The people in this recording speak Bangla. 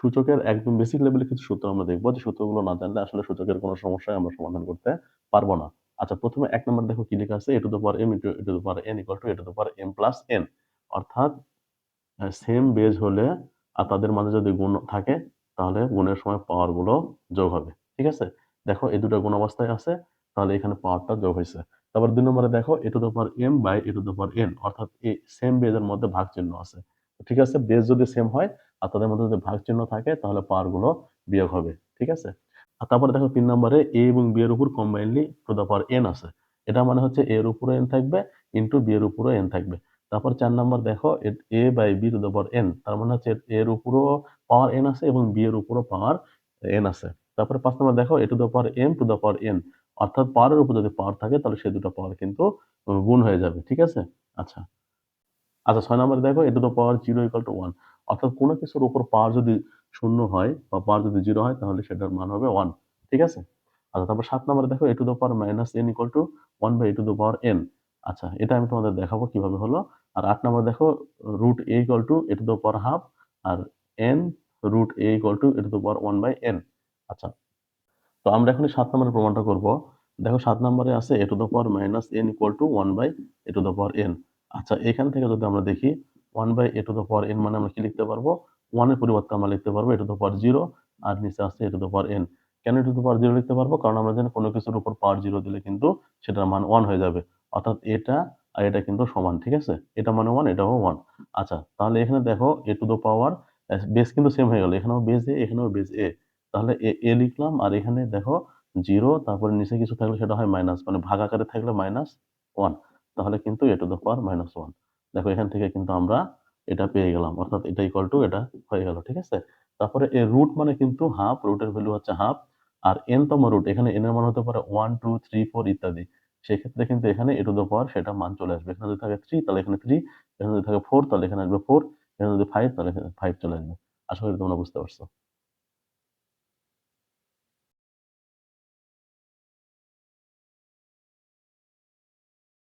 সূচকের একদম বেসিক লেভেলে কিছু সূত্র আমরা দেখব যে সূত্রগুলো না জানলে আসলে সূচকের কোনো সমস্যায় আমরা সমাধান করতে পারব না। আচ্ছা প্রথমে এক নম্বর দেখো কি লেখা আছে? A to the power m a to the power n equal to a to the power m plus n অর্থাৎ সেম বেজ হলে আর তাদের মাঝে যদি গুণ থাকে, তাহলে গুণের সময় পাওয়ারগুলো যোগ হবে। ঠিক আছে? দেখো, এই দুটো গুণ অবস্থায় আছে, তাহলে এখানে পাওয়ারটা যোগ হয়েছে। তারপর দুই নম্বরে দেখো a to the power m by a to the power n অর্থাৎ এই সেম বেজের মধ্যে ভাগ চিহ্ন আছে। ঠিক আছে? বেজ যদি সেম হয় আর তাদের মধ্যে যদি ভাগ চিহ্ন থাকে, তাহলে পাওয়ারগুলো বিয়োগ হবে, ঠিক আছে? আর তারপরে দেখো তিন নম্বরে এ এবং বি এর উপর combinedly to the power n আছে। এটা মানে হচ্ছে এর উপরে এন থাকবে ইন্টু বি এর উপরে এন থাকবে। তারপর চার নম্বর দেখো a by b to the power n তার মানে হচ্ছে এর উপরও পাওয়ার এন আছে এবং বি এর উপরও পাওয়ার এন আছে। তারপরে পাঁচ নম্বর দেখো, a to the power m to the power n অর্থাৎ পাওয়ারের উপর যদি পাওয়ার থাকে, তাহলে সেই দুটো পাওয়ার কিন্তু গুণ হয়ে যাবে, ঠিক আছে? আচ্ছা। আচ্ছা ছয় নম্বরে দেখো, a to the power zero equal to one অর্থাৎ কোনো কিছুর উপর পাওয়ার যদি শূন্য হয় বা পাওয়ার যদি জিরো হয়, তাহলে সেটার মান হবে ওয়ান ঠিক আছে? আচ্ছা তারপর সাত নম্বরে দেখো, a to the power minus n equal to one by a to the power n আচ্ছা এটা আমি তোমাদের দেখাবো কীভাবে হলো। আর আট নম্বর দেখো root a equal to a to the power half R n root a equal to a to the power one by n আচ্ছা তো আমরা এখন সাত নম্বরের প্রমাণটা করব। দেখো, সাত নম্বরে আছে a to the power minus n equal to one by a to the power n আচ্ছা এখান থেকে যদি আমরা দেখি one by a to the power n মানে আমরা কি লিখতে পারব? ওয়ানের পরিবর্তে আমরা লিখতে পারব a to the power zero আর নিচে আসছে a to the power n কেন a to the power zero লিখতে পারব? কারণ আমরা জানি কোনো কিছুর উপর পাওয়ার জিরো দিলে কিন্তু সেটার মান ওয়ান হয়ে যাবে। অর্থাৎ এটা আর এটা কিন্তু সমান, ঠিক আছে? এটা মানে ওয়ান এটাও ওয়ান আচ্ছা তাহলে এখানে দেখো a to the power base কিন্তু সেম হয়ে গেল। এখানেও বেস এ এখানেও বেস এ তাহলে এ এ লিখলাম আর এখানে দেখো জিরো তারপরে নিচে কিছু থাকলে সেটা হয় মাইনাস মানে ভাগ আকারে থাকলে মাইনাস ওয়ান তাহলে কিন্তু a to the power minus one দেখো এখান থেকে কিন্তু আমরা এটা পেয়ে গেলাম, অর্থাৎ এটা ইকুয়াল টু এটা হয়ে গেল, ঠিক আছে? তারপরে এর রুট মানে কিন্তু হাফ রুটের ভ্যালু হচ্ছে হাফ আর এন তম রুট এখানে এন এর মান হতে পারে ওয়ান টু থ্রি ফোর ইত্যাদি। সেক্ষেত্রে কিন্তু এখানে এ টু দ্য পাওয়ার সেটা মান চলে আসবে। এখানে যদি থাকে থ্রি তাহলে এখানে থ্রি এখানে যদি থাকে ফোর তাহলে এখানে আসবে ফোর এখানে যদি ফাইভ তাহলে ফাইভ চলে আসবে। আশা করি তোমরা বুঝতে পারছ।